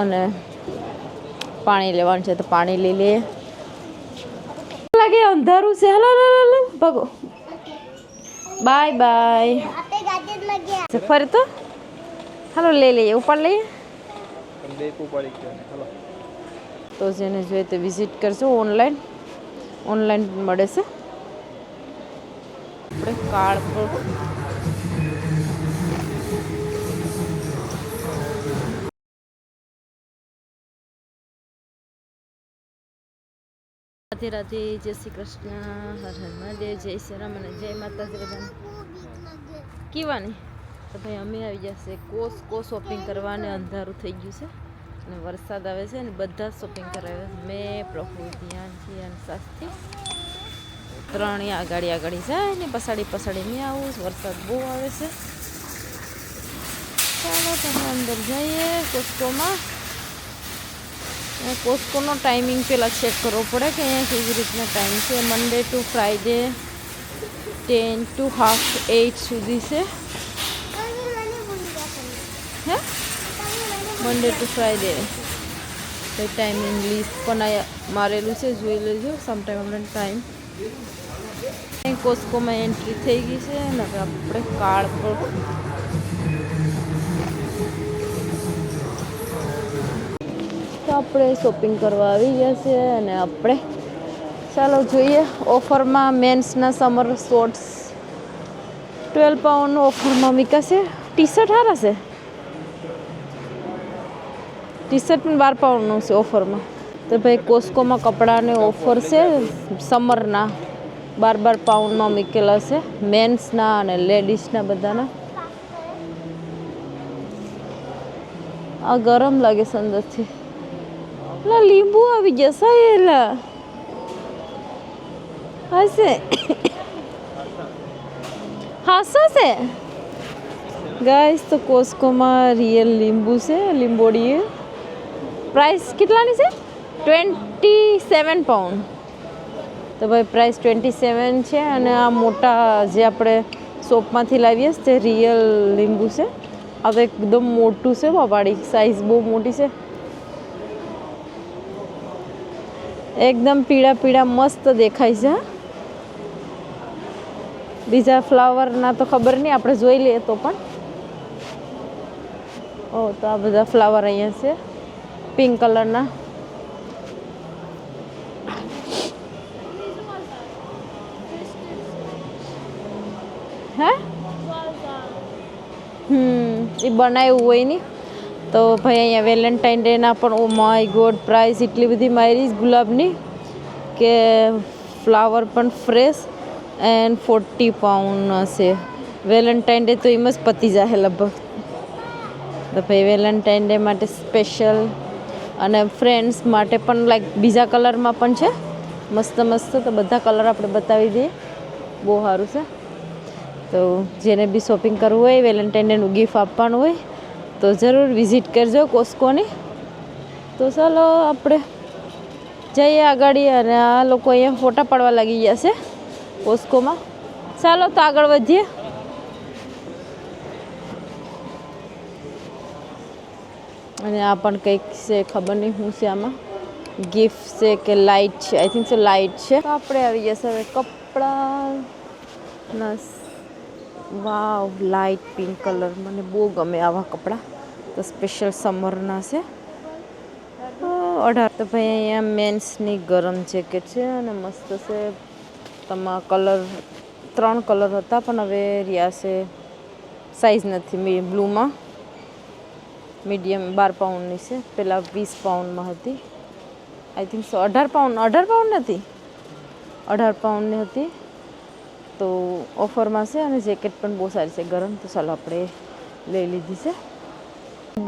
અને પાણી લેવાનું છે તો પાણી લઈ લઈએ. લાગે અંધારું છે. Hello hello hello bye bye ફરી તો? હાલો લઈ લઈએ. ઉપર લઈએ. તો જેને જોઈએ તે વિઝિટ કરજો ઓનલાઈન ઓનલાઈન મળે છે. આપણે કાર્ડ પર રાધે રાધે, જય શ્રી કૃષ્ણ, હર હર મહાદેવ, જય શ્રી રામ અને જય માતાજી બધાને. કીવાની? તો ભાઈ અમે આવી જશે કોસ કો શોપિંગ કરવાને, અંધારું થઈ ગયું છે અને વરસાદ આવે છે ને બધા શોપિંગ કરાવે છે. મેં પ્રભુ ધ્યાનથી અને સાસથી ત્રણેય આગાડી આગાડી જાય ને પસાડી પસાડી મેં આવું. વરસાદ બહુ આવે છે. ચાલો, તમે અંદર જઈએ કોસ્કોમાં કોસ્કોનો ટાઈમિંગ પહેલાં ચેક કરવો પડે કે અહીંયા કેવી રીતના ટાઈમ છે. Monday to Friday ten to half eight સુધી છે. હે? મંડે ટુ ફ્રાઈડે તો ટાઈમિંગ લિસ્ટ પણ મારેલું છે, જોઈ લેજો. સમટાઈમ આપણે ટાઈમ કોસ્કોમાં એન્ટ્રી થઈ ગઈ છે અને આપણે કાર્ડ પર આપણે શોપિંગ કરવા આવી ગયા છે અને આપણે ચાલો જોઈએ ઓફરમાં મેન્સના સમર શોર્ટ્સ ટ્વેલ્વ પાઉન્ડ ઓફરમાં મૂકાશે ટી શર્ટ સારા છે? ટી શર્ટ પણ બાર પાઉન્ડનું છે ઓફરમાં. તો ભાઈ કોસ્કોમાં કપડાને ઓફર છે સમરના બાર બાર પાઉન્ડમાં મૂકેલા છે. મેન્સના અને લેડીઝના બધાના. આ ગરમ લાગે છે અંદરથી લા લીંબુ આવી જશે એલા હશે હાસો છે ગાઈસ તો કોસ્કોમાં રિયલ લીંબુ છે લીંબોડી પ્રાઇસ કેટલાની છે ટ્વેન્ટી સેવન પાઉન્ડ તો ભાઈ પ્રાઇસ ટ્વેન્ટી સેવન છે અને આ મોટા જે આપણે શોપમાંથી લાવીએ છીએ તે રિયલ લીંબુ છે હવે એકદમ મોટું છે બાપાડી સાઇઝ બહુ મોટી છે એકદમ પીળા પીળા મસ્ત દેખાય છે. બીજા ફ્લાવરના તો ખબર નહીં, આપણે જોઈ લઈએ તો પણ. ઓ, તો આ બધા ફ્લાવર અહીંયા છે પિંક કલરના હે? હમ, એ બનાવ્યું હોય નહીં. તો ભાઈ, અહીંયા વેલેન્ટાઇન ડેના પણ ઓ માય ગોડ પ્રાઇસ એટલી બધી મારી ગુલાબની કે ફ્લાવર પણ ફ્રેશ એન્ડ ફોર્ટી પાઉન્ડ હશે. વેલેન્ટાઇન ડે તો એમ જ પતી જાય લગભગ. તો ભાઈ વેલેન્ટાઇન ડે માટે સ્પેશિયલ અને ફ્રેન્ડ્સ માટે પણ લાઈક બીજા કલરમાં પણ છે. મસ્ત મસ્ત. તો બધા કલર આપણે બતાવી દઈએ. બહુ સારું છે. તો જેને બી શોપિંગ કરવું હોય વેલેન્ટાઇન ડેનું ગિફ્ટ આપવાનું હોય તો જરૂર વિઝિટ કરજો કોસ્કોની. તો ચાલો આપણે જઈએ આગળ અને આ લોકો અહીંયા ફોટા પાડવા લાગી ગયા છે કોસ્કોમાં. ચાલો તો આગળ વધીએ. અને આ પણ કંઈક છે, ખબર નહીં શું છે આમાં. ગિફ્ટ છે કે લાઇટ છે? આઈ થિંક સો લાઇટ છે. આપણે આવી જશે હવે કપડાં ના વાવ લાઇટ પિંક કલર મને બહુ ગમે આવા કપડાં. તો સ્પેશિયલ સમરના છે. અઢાર. તો ભાઈ અહીંયા મેન્સની ગરમ જેકેટ છે અને મસ્ત છે. તમારા કલર ત્રણ કલર હતા, પણ હવે રહ્યા છે સાઈઝ નથી. બ્લુમાં મીડિયમ બાર પાઉન્ડની છે. પહેલાં વીસ પાઉન્ડમાં હતી. આઈ થિંક સો અઢાર પાઉન્ડ અઢાર પાઉન્ડ નથી. અઢાર પાઉન્ડની હતી. તો ઓફરમાં છે અને જેકેટ પણ બહુ સારી છે. ગરમ તો ચાલો આપણે લઈ લીધી છે.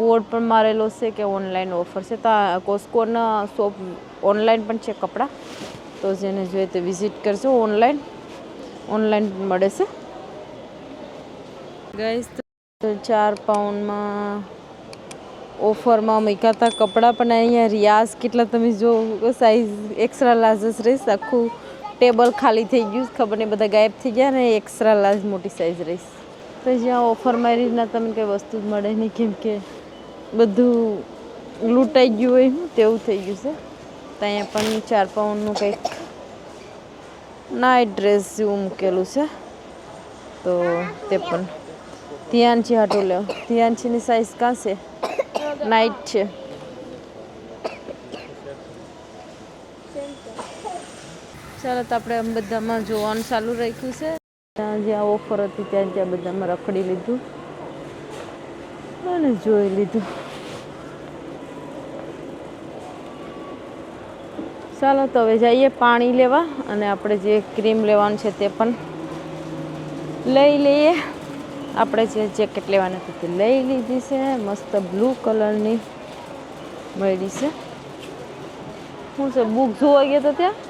બોર્ડ પણ મારેલો છે કે ઓનલાઈન ઓફર છે. તો કોસ્કોના શોપ ઓનલાઈન પણ છે કપડાં. તો જેને જોઈએ તે વિઝિટ કરજો ઓનલાઈન. ઓનલાઈન મળે છે. ગાઈસ ચાર પાઉન્ડમાં ઓફરમાં મૂક્યા હતા કપડાં પણ અહીંયા રિયાઝ કેટલા તમે જો સાઈઝ એક્સ્ટ્રા લાર્જસ રહીશ. આખું ટેબલ ખાલી થઈ ગયું ખબર નહીં, બધા ગાયબ થઈ ગયા ને એક્સ્ટ્રા લાર્જ મોટી સાઈઝ રહીશ. તો જ્યાં ઓફરમાં એ રીતના તમને કંઈ વસ્તુ જ મળે નહીં, કેમ કે બધું લૂંટાઈ ગયું હોય હું તેવું થઈ ગયું છે. ત્યાં પણ ચાર પાઉન્ડનું કંઈક નાઇટ ડ્રેસ જેવું મૂકેલું છે. તો તે પણ. ધ્યાનથી હાટો લ્યો. ધ્યાનથીની સાઇઝ કાં છે? નાઇટ છે. ચાલો તો આપણે આમ બધામાં જોવાનું ચાલુ રાખ્યું છે. ત્યાં જ્યાં ઓફર હતી ત્યાં ત્યાં બધામાં રખડી લીધું. અને જોઈ લીધું. ચાલો તો હવે જઈએ પાણી લેવા અને આપણે જે ક્રીમ લેવાનું છે તે પણ લઈ લઈએ. આપણે જે જેકેટ લેવાની હતી તે લઈ લીધી છે. મસ્ત બ્લુ કલરની મળી છે. શું છે? બુક જોવા ગયા તો ત્યાં?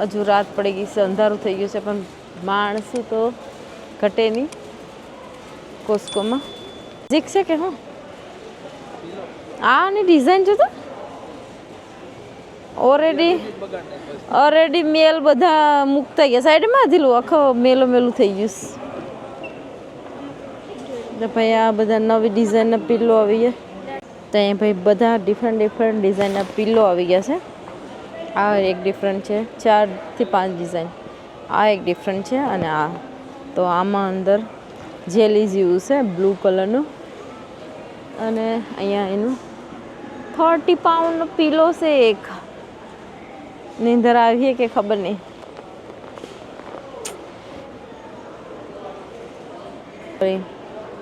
હજુ રાત પડી ગઈ છે, અંધારું થઈ ગયું છે, પણ માણસું તો ઘટે નહીં કોસ્કોમાં. જીક છે કે હું? આની ડિઝાઇન જોતો? ઓલરેડી ઓલરેડી મેલ બધા મૂકતા ગયા. સાઈડમાં દીલું આખો મેલો મેલું થઈ ગયું છે. ભાઈ આ બધા નવી ડિઝાઇનના પિલ્લો આવી ગયા. અહીંયા ભાઈ બધા ડિફરન્ટ ડિફરન્ટ ડિઝાઇનના પિલ્લો આવી ગયા છે. આ એક ડિફરન્ટ છે. ચારથી પાંચ ડિઝાઇન આ એક ડિફરન્ટ છે અને આ. તો આમાં અંદર જેલી જેવું છે બ્લુ કલરનું અને અહીંયા એનું થર્ટી પાઉન્ડનો પીલો છે એક. નીંદર આવીએ કે ખબર નહીં.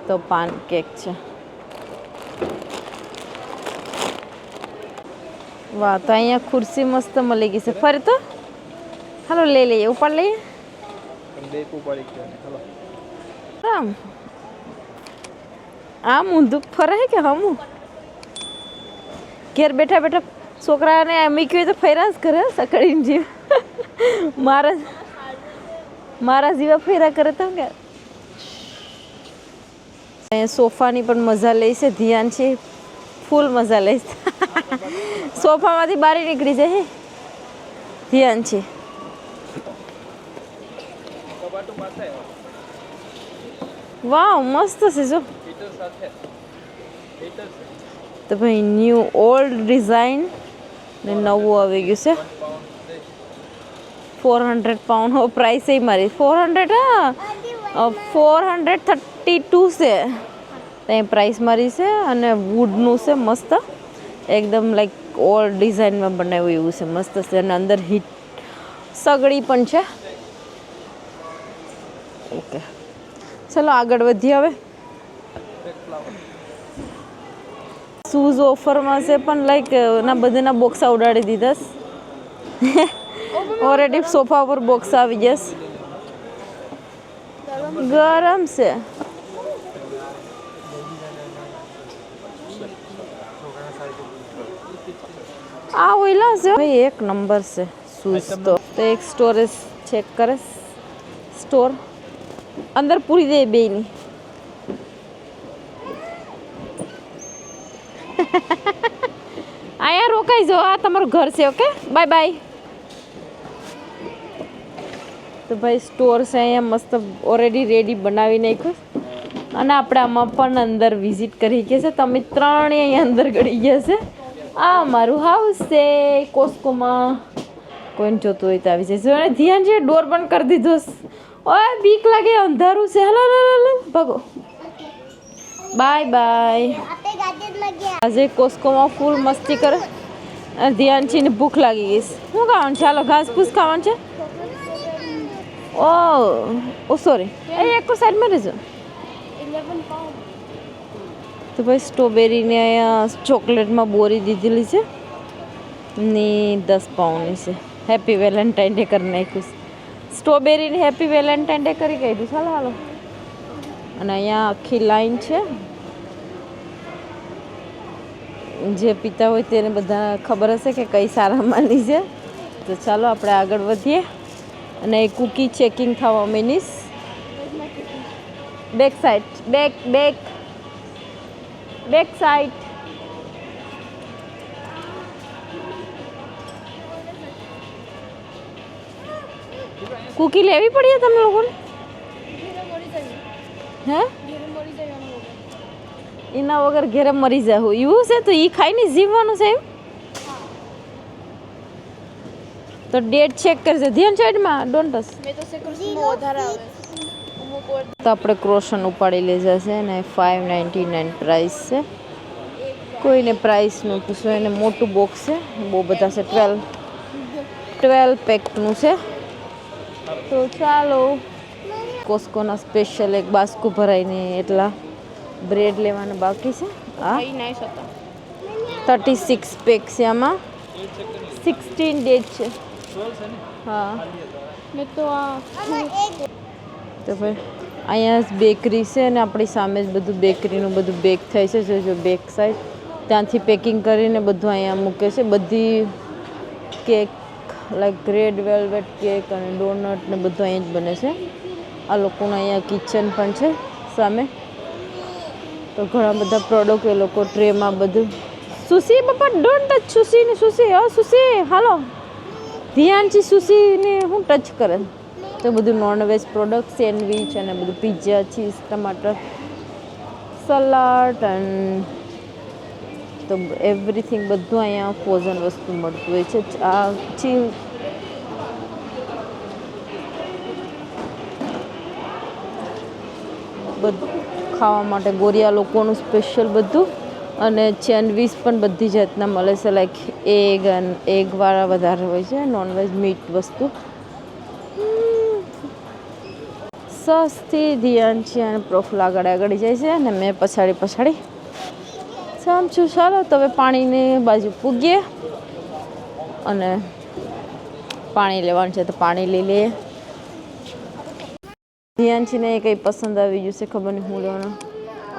તો પાન કેક છે. વાહ તો અહીંયા ખુરશી મસ્ત મળી ગઈ છે. ફરી તો? હાલો લઈ લઈએ. ઉપાડ લઈએ? આમ. આમ ઊંધું હે કે હમું? ઘેર બેઠા બેઠા છોકરાને મૂક્યું તો ફેરા જ કરે સકડીને જીવ. મારા મારા જેવા ફેરા કરે તો કે અહીંયા સોફાની પણ મજા લઈશે ધ્યાન છે. ફૂલ મજા લઈશ સોફામાંથી બહાર નીકળી જાય હે ધ્યાન છે. વાવ મસ્ત છે જો. તો ભાઈ ન્યૂ ઓલ્ડ ડિઝાઇન ને નવું આવી ગયું છે. ફોર હંડ્રેડ પાઉન્ડ પ્રાઇસ એ મારી. ફોર હંડ્રેડ હા? ફોર હંડ્રેડ થર્ટી ટુ છે. ત્યાં પ્રાઇસ મારી છે અને વુડનું છે મસ્ત. એકદમ લાઈક ઓલ ડિઝાઇનમાં બનાવ્યું એવું છે મસ્ત છે અને અંદર હીટ સગડી પણ છે. ઓકે. ચલો આગળ વધીએ હવે. શૂઝ ઓફરમાં છે પણ લાઈક ના બધાના બોક્સ ઉડાડી દીધા ઓલરેડી સોફા ઉપર બોક્સ આવી જશે ગરમ છે. આ ઓઈલા છે. ભાઈ, એક નંબર છે શૂઝ તો તો એક સ્ટોરેજ ચેક કરે. સ્ટોર. અંદર પૂરી દે બેની અહીંયા રોકાઈ જાઓ. આ તમારું ઘર છે, ઓકે? Bye bye. તો ભાઈ, સ્ટોર છે અહીંયા મસ્ત ઓલરેડી રેડી બનાવી નાખ્યું. અને આપણે આમાં પણ અંદર વિઝિટ કરી ગયા છે તમે ત્રણેય અંદર ગળી ગયા છે. આ મારું હાઉસ છે કોસ્કોમાં. કોઈને જોતું હોય તો આવી જશે અને ધ્યાન છે ડોર બંધ કરી દીધો. ઓય બીક લાગે અંધારું છે. હલો હલો ભાગો. બાય બાય આજે કોસ્કોમાં ફૂલ મસ્તી કરે. ધ્યાન છે ને ભૂખ લાગી ગઈ શું ખાવાનું છે? હાલો ઘાસ ફૂસ ખાવાનું છે? ઓ ઓ સોરી એ એક સાઈડમાં રહેજો. તો ભાઈ સ્ટ્રોબેરીને અહીંયા ચોકલેટમાં બોરી દીધેલી છે. ને દસ પાઉન્ડની છે. હેપી વેલેન્ટાઇન ડે કરી નાખ્યું છે. સ્ટ્રોબેરીને હેપી વેલેન્ટાઇન ડે કરી ગઈ ચાલો હાલો અને અહીંયા આખી લાઈન છે. જે પીતા હોય તેને બધા ખબર હશે કે કઈ સારામાંની છે. તો ચાલો આપણે આગળ વધીએ. અને એ કૂકી ચેકિંગ થવા મીનીસ back side back back back side cookie લેવી પડી તમે લોકોને? હે? એના વગર ઘેરે મરી જાય એવું છે તો એ ખાઈને જીવવાનું છે એમ? તો ડેટ ચેક કરજે. ધ્યાન સાઈડમાં ડોન્ટ ટચ મેં તો સેકન્ડમાં વધારે આવે. તો આપણે ક્રોશન ઉપાડી લીધા છે ને ફાઇવ નાઇન્ટી નાઇન પ્રાઇસ છે. કોઈને પ્રાઇસનું પૂછો એને મોટું બોક્સ છે. બહુ બધા છે. ટ્વેલ્વ ટ્વેલ્વ પેકનું છે. તો ચાલો કોસ્કોના સ્પેશિયલ એક બાસ્કો ભરાઈને એટલા બ્રેડ લેવાના બાકી છે. હા. થર્ટી સિક્સ પેક છે આમાં. સિક્સટીન ડેજ છે. હા. મેં તો આ તો ભાઈ, અહીંયા બેકરી છે અને આપણી સામે જ બધું બેકરીનું બધું બેક થાય છે, જો બેક સાઈડ ત્યાંથી પેકિંગ કરીને બધું અહીંયા મૂકે છે. બધી cake like red velvet cake અને ડોનટ ને બધું અહીંયા જ બને છે. આ લોકોનું અહીંયા કિચન પણ છે સામે. તો ઘણા બધા પ્રોડક્ટ એ લોકો ટ્રેમાં બધું. સુશી બાપા ડોન્ટ ટચ સુશી ને સુશી. હા, સુશી, હાલો. ધ્યાનથી સુશીને હું ટચ કરે. તો બધું નોનવેજ પ્રોડક્ટ સેન્ડવિચ અને બધું પિઝા ચીઝ ટમાટર સલાડ એન્ડ તો એવરીથિંગ બધું અહીંયા ફ્રોઝન વસ્તુ મળતું હોય છે. આ ચીલ બધું ખાવા માટે ગોરિયા લોકોનું સ્પેશિયલ બધું અને સેન્ડવીચ પણ બધી જાતના મળે છે. લાઈક એગ અને એગવાળા વધારે હોય છે નોનવેજ મીટ વસ્તુ. સસ્તી ધ્યાન છે અને પ્રોફલ આગળ આગળ જાય છે અને મેં પછાડી પછાડી સામછું ચાલો, તો હવે પાણીની બાજુ પૂગીએ અને પાણી લેવાનું છે તો પાણી લઈ લઈએ. ધ્યાનથી ને કંઈ પસંદ આવી ગયું છે ખબર નહીં હું લેવાનું.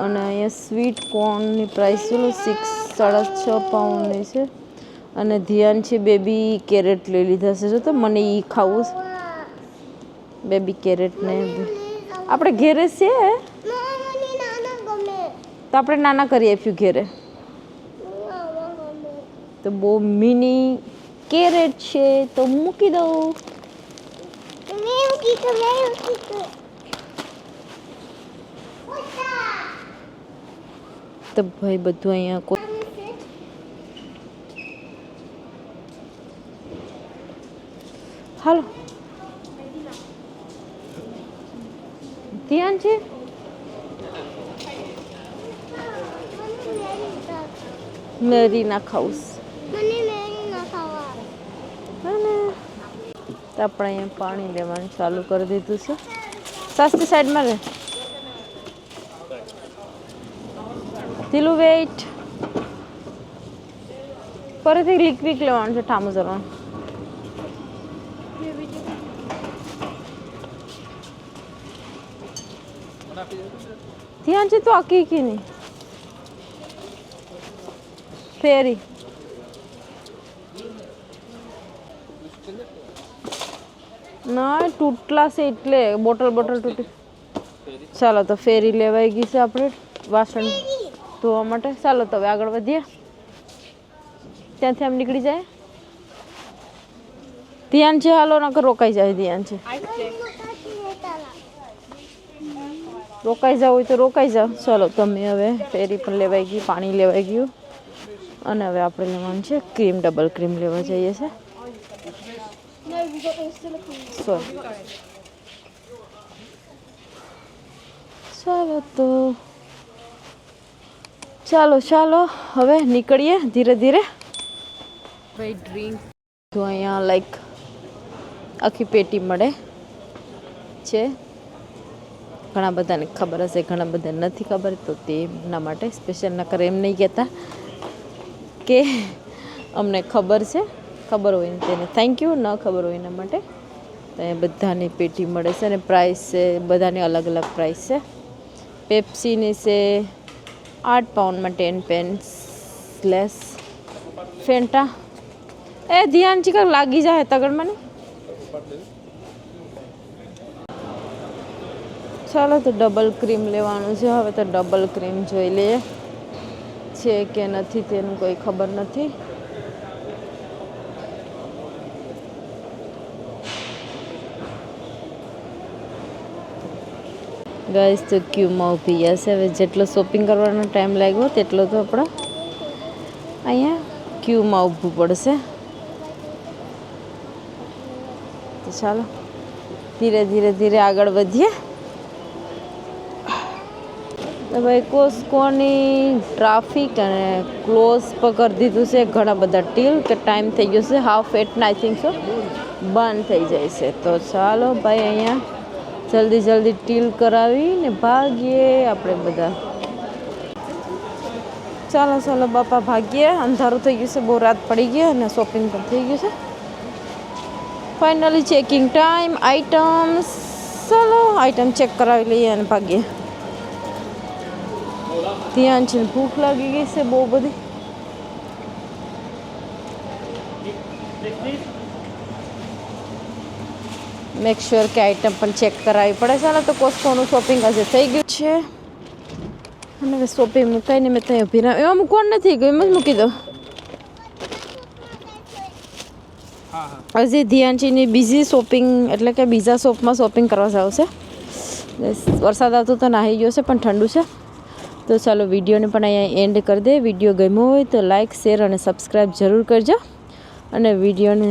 અને અહીંયા સ્વીટ કોર્નની પ્રાઇસ ચલો સિક્સ સાડા છ પાઉન્ડની છે. અને ધ્યાન છે બેબી કેરેટ લઈ લીધા છે. જો તો મને એ ખાવું છે. બેબી કેરેટ ને આપણે ઘેરે છે? તો આપણે નાના કરી આપ્યું ઘેરે. તો બહુ મિની કેરેટ છે તો મૂકી દઉં. તો ભાઈ બધું અહીંયા કોઈ હાલો. ધ્યાન છે? મેરી ના ખાઉસ. તો આપણે અહીંયા પાણી લેવાનું ચાલુ કરી દીધું છે. સસ્તી સાઈડમાં રહે ધીલું વેઇટ ફરીથી લિક્વિક લેવાનું છે ઠામું જવાનું આકી કી નહીં ફેરી. ના, તૂટલા છે એટલે. બોટલ બોટલ તૂટી. ચાલો તો ફેરી લેવાઈ ગઈ છે આપણે. વાસણ ધોવા માટે. ચાલો તો હવે આગળ વધીએ. ત્યાંથી આમ નીકળી જાય. ધ્યાન છે હાલો, નકર રોકાઈ જાય ધ્યાન છે. રોકાઈ જાવ હોય તો રોકાઈ જાવ. ચાલો તમે હવે ફેરી પણ લેવાઈ ગઈ પાણી લેવાઈ ગયું. અને હવે આપણે લેવાનું છે ક્રીમ ડબલ ક્રીમ લેવા જઈએ છે. ચાલો તો ચાલો ચાલો હવે નીકળીએ ધીરે ધીરે. ભાઈ ડ્રિંક તો અહીંયા લાઈક આખી પેટી મળે છે. ઘણા બધાને ખબર હશે, ઘણા બધા નથી ખબર, તો તેમના માટે સ્પેશિયલ નકર એમ નહીં કહેતા કે અમને ખબર છે, ખબર હોય તેને. થેન્ક યુ ન ખબર હોય એના માટે. તો એ બધાની પેટી મળે છે અને પ્રાઇસ છે, બધાની અલગ અલગ પ્રાઇસ છે. પેપ્સીની છે આઠ પાઉન્ડમાં ટેન પેન્સ લેસ ફેન્ટા એ ધ્યાન ચીકર લાગી જાય તગડમાં ને. ચાલો તો ડબલ ક્રીમ લેવાનું છે. હવે તો ડબલ ક્રીમ જોઈ લઈએ. છે કે નથી તેનું કોઈ ખબર નથી. ગાઈસ તો ક્યુમાં ઊભી ગયા છે. હવે જેટલો શોપિંગ કરવાનો ટાઈમ લાગ્યો તેટલો તો આપણે અહીંયા ક્યુમાં ઊભું પડશે. તો ચાલો, ધીરે ધીરે ધીરે આગળ વધીએ. તો ભાઈ કોસ્કોની ટ્રાફિક અને ક્લોઝ પર દીધું છે ઘણા બધા ટીલ કે ટાઈમ થઈ ગયો છે હાફ એટના આઈ થિંક સો બંધ થઈ જાય છે. તો ચાલો ભાઈ અહીંયા જલ્દી જલ્દી ટીલ કરાવીને ભાગીએ આપણે બધા. ચાલો ચાલો બાપા ભાગીએ. અંધારું થઈ ગયું છે, બહુ રાત પડી ગઈ અને શોપિંગ પણ થઈ ગયું છે. ફાઇનલી ચેકિંગ ટાઈમ આઇટમ્સ ચાલો આઇટમ ચેક કરાવી લઈએ અને ભાગીએ. ધ્યાન છે. ભૂખ લાગી ગઈ છે બહુ બધી. મેક શ્યોર કે આઈટમ પણ ચેક કરાવવી પડે ચાલો તો કોસ્કોનું શોપિંગ આજે થઈ ગયું છે. અને હવે શોપિંગ મૂકાઈને મેં ત્યાં ઊભી રહી એમાં મૂકવાનું નથી ગયું? એમ જ મૂકી દો હજી ધ્યાનજીની બીજી શોપિંગ એટલે કે બીજા શોપમાં શોપિંગ કરવા જાવ છે. વરસાદ આવતો તો નાહી ગયો છે, પણ ઠંડુ છે. તો ચાલો વિડીયોને પણ અહીંયા એન્ડ કરી દે. વીડિયો ગમ્યો હોય તો લાઇક શેર અને સબસ્ક્રાઈબ જરૂર કરજો. અને વિડીયોને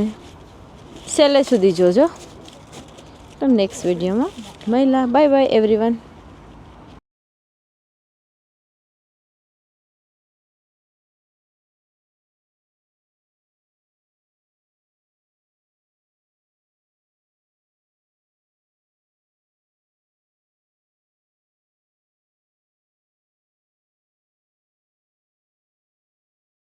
છેલ્લે સુધી જોજો. નેક્સ્ટ વિડીયોમાં મહિલા બાય બાય એવરીવન